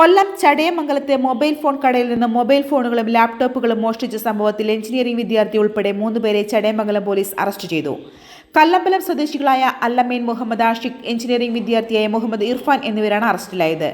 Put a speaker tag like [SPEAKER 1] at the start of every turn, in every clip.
[SPEAKER 1] കൊല്ലം ചടയമംഗലത്തെ mobile phone കടയിൽ നിന്ന് mobile ഫോണുകളും ലാപ്ടോപ്പുകളും മോഷ്ടിച്ച സംഭവത്തിൽ എഞ്ചിനീയറിംഗ് വിദ്യാർത്ഥി ഉൾപ്പെടെ മൂന്നുപേരെ ചടയമംഗലം പോലീസ് അറസ്റ്റ് ചെയ്തു. കല്ലമ്പലം സ്വദേശികളായ അല്ലമീൻ മുഹമ്മദ് ആഷിഖ് എഞ്ചിനീയറിംഗ് വിദ്യാർത്ഥിയായ മുഹമ്മദ് ഇർഫാൻ എന്നിവരാണ് അറസ്റ്റിലായത്.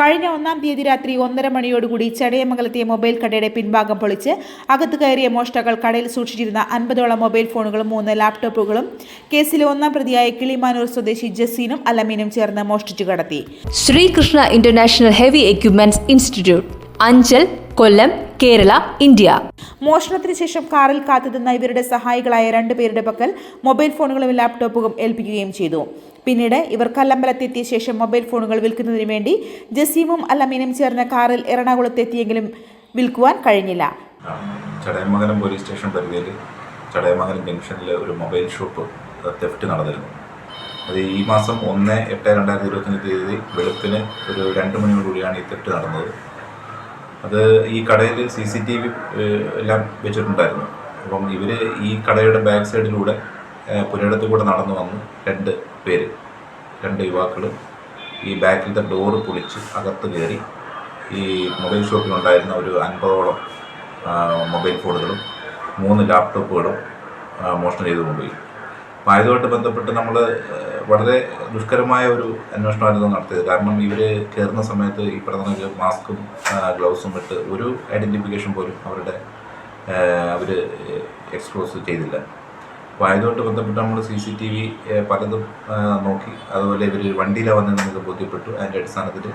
[SPEAKER 1] കഴിഞ്ഞ ഒന്നാം തീയതി രാത്രി ഒന്നര മണിയോടുകൂടി ചടയമംഗലത്തെ മൊബൈൽ കടയുടെ പിൻഭാഗം പൊളിച്ച് അകത്ത് കയറിയ മോഷ്ടാക്കൾ കടയിൽ സൂക്ഷിച്ചിരുന്ന അൻപതോളം മൊബൈൽ ഫോണുകളും മൂന്ന് ലാപ്ടോപ്പുകളും കേസിലെ ഒന്നാം പ്രതിയായ കിളിമാനൂർ സ്വദേശി ജസീനും അലമീനും ചേർന്ന് മോഷ്ടിച്ചു കടത്തി.
[SPEAKER 2] Sreekrishna international heavy equipments institute Anchal Kollam Kerala India.
[SPEAKER 1] മോഷണത്തിന് ശേഷം കാറിൽ കാത്തുനിന്ന ഇവരുടെ സഹായികളായ രണ്ടുപേരുടെ പക്കൽ മൊബൈൽ ഫോണുകളും ലാപ്ടോപ്പുകളും ഏൽപ്പിക്കുകയും ചെയ്തു. പിന്നീട് ഇവർ കല്ലമ്പലത്തെത്തിയ ശേഷം മൊബൈൽ ഫോണുകൾ വിൽക്കുന്നതിന് വേണ്ടി ജസീമും അലമീനും ചേർന്ന കാറിൽ എറണാകുളത്തെത്തിയെങ്കിലും വിൽക്കുവാൻ കഴിഞ്ഞില്ല.
[SPEAKER 3] ചടയമംഗലം പോലീസ് സ്റ്റേഷൻ പരിധിയിൽ ചടയമംഗലം ജംഗ്ഷനിൽ ഒരു മൊബൈൽ ഷോപ്പ് തെഫ്റ്റ് നടന്നിരുന്നു. അത് ഈ മാസം ഒന്ന് എട്ട് രണ്ടായിരത്തി ഇരുപത്തഞ്ച് തീയതി വെളുപ്പിന് ഒരു രണ്ട് മണിയോടുകൂടിയാണ് ഈ തെറ്റ് നടന്നത്. അത് ഈ കടയിൽ സി സി ടി വി എല്ലാം വെച്ചിട്ടുണ്ടായിരുന്നു. അപ്പം ഇവർ ഈ കടയുടെ ബാക്ക് സൈഡിലൂടെ പുരയിടത്തു കൂടെ നടന്നു വന്ന് രണ്ട് പേര് രണ്ട് യുവാക്കൾ ഈ ബാക്കിലത്തെ ഡോറ് പൊളിച്ച് അകത്ത് കയറി ഈ മൊബൈൽ ഷോപ്പിലുണ്ടായിരുന്ന ഒരു അൻപതോളം മൊബൈൽ ഫോണുകളും മൂന്ന് ലാപ്ടോപ്പുകളും മോഷണം ചെയ്തു കൊണ്ടുപോയി അപ്പോൾ അതുമായിട്ട് ബന്ധപ്പെട്ട് നമ്മൾ വളരെ ദുഷ്കരമായ ഒരു അന്വേഷണമായിരുന്നു നടത്തിയത്. കാരണം ഇവർ കയറുന്ന സമയത്ത് ഈ പറഞ്ഞ മാസ്കും ഗ്ലൗസും ഇട്ട് ഒരു ഐഡന്റിഫിക്കേഷൻ പോലും അവരുടെ അവർ എക്സ്പോസ് ചെയ്തില്ല. അപ്പോൾ ആയതുമായിട്ട് ബന്ധപ്പെട്ട് നമ്മൾ സി സി ടി വി പലതും നോക്കി. അതുപോലെ ഇവർ വണ്ടിയിലാണ് വന്നത് നമുക്ക് ബോധ്യപ്പെട്ടു അതിന്റെ അടിസ്ഥാനത്തിൽ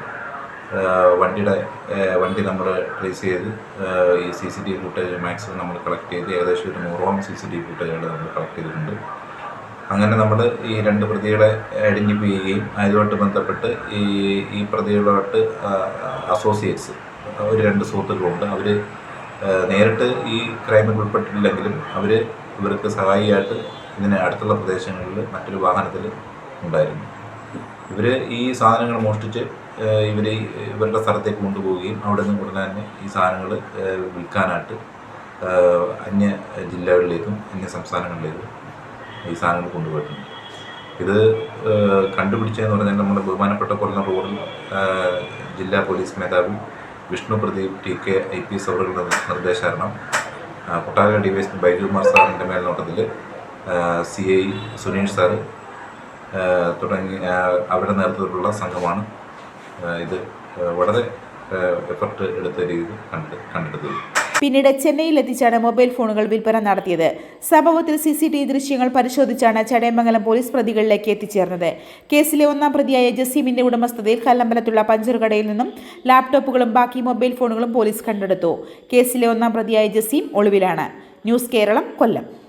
[SPEAKER 3] വണ്ടിയുടെ വണ്ടി നമ്മൾ ട്രേസ് ചെയ്ത് ഈ C C T V footage maximum നമ്മൾ കളക്ട് ചെയ്ത് ഏകദേശം ഒരു നൂറോളം സി സി ടി വി ഫുട്ടേജുകൾ നമ്മൾ കളക്ട് ചെയ്തിട്ടുണ്ട്. അങ്ങനെ നമ്മൾ ഈ രണ്ട് പ്രതികളെ ഐഡന്റിഫൈ ചെയ്യുകയും അതുമായിട്ട് ബന്ധപ്പെട്ട് ഈ ഈ പ്രതികളുമായിട്ട് അസോസിയേറ്റ്സ് ഒരു രണ്ട് സുഹൃത്തുക്കളുണ്ട്. അവർ നേരിട്ട് ഈ ക്രൈമിൽ ഉൾപ്പെട്ടിട്ടില്ലെങ്കിലും അവർ ഇവർക്ക് സഹായിയായിട്ട് ഇതിന് അടുത്തുള്ള പ്രദേശങ്ങളിൽ മറ്റൊരു വാഹനത്തിൽ ഉണ്ടായിരുന്നു. ഇവർ ഈ സാധനങ്ങൾ മോഷ്ടിച്ച് ഇവർ ഇവരുടെ സ്ഥലത്തേക്ക് കൊണ്ടുപോവുകയും അവിടെ നിന്ന് ഉടനെ തന്നെ ഈ സാധനങ്ങൾ വിൽക്കാനായിട്ട് അന്യ ജില്ലകളിലേക്കും അന്യ സംസ്ഥാനങ്ങളിലേക്കും ഈ സാധനങ്ങൾ കൊണ്ടുപോയിട്ടുണ്ട്. ഇത് കണ്ടുപിടിച്ചതെന്ന് പറഞ്ഞാൽ നമ്മുടെ ബഹുമാനപ്പെട്ട കൊല്ലം റൂറൽ ജില്ലാ പോലീസ് മേധാവി Vishnu Pradeep T K I P S അവരുടെ നിർദ്ദേശാരണം. കൊട്ടാര D Y S P Baijukumar സാറിന്റെ മേൽനോട്ടത്തിൽ സി ഐ സുനീഷ് ആ, തുടങ്ങി അവരുടെ നേതൃത്വത്തിലുള്ള സംഘമാണ് ഇത് വളരെ എഫർട്ട് എടുത്ത രീതിയിൽ കണ്ട് കണ്ടെടുത്തത്.
[SPEAKER 1] പിന്നീട് ചെന്നൈയിൽ എത്തിച്ചാണ് മൊബൈൽ ഫോണുകൾ വിൽപ്പന നടത്തിയത്. സംഭവത്തിൽ സി സി ടി വി ദൃശ്യങ്ങൾ പരിശോധിച്ചാണ് ചടയമംഗലം പോലീസ് പ്രതികളിലേക്ക് എത്തിച്ചേർന്നത്. കേസിലെ ഒന്നാം പ്രതിയായ ജസീമിന്റെ ഉടമസ്ഥതയിൽ കല്ലമ്പലത്തുള്ള പഞ്ചർ കടയിൽ നിന്നും ലാപ്ടോപ്പുകളും ബാക്കി മൊബൈൽ ഫോണുകളും പോലീസ് കണ്ടെടുത്തു. കേസിലെ ഒന്നാം പ്രതിയായ Jaseem ഒളിവിലാണ്. News Keralam Kollam.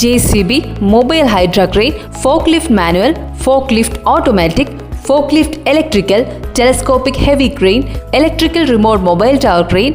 [SPEAKER 2] JCB mobile hydra crane forklift manual forklift automatic forklift electrical telescopic heavy crane electrical remote mobile tower crane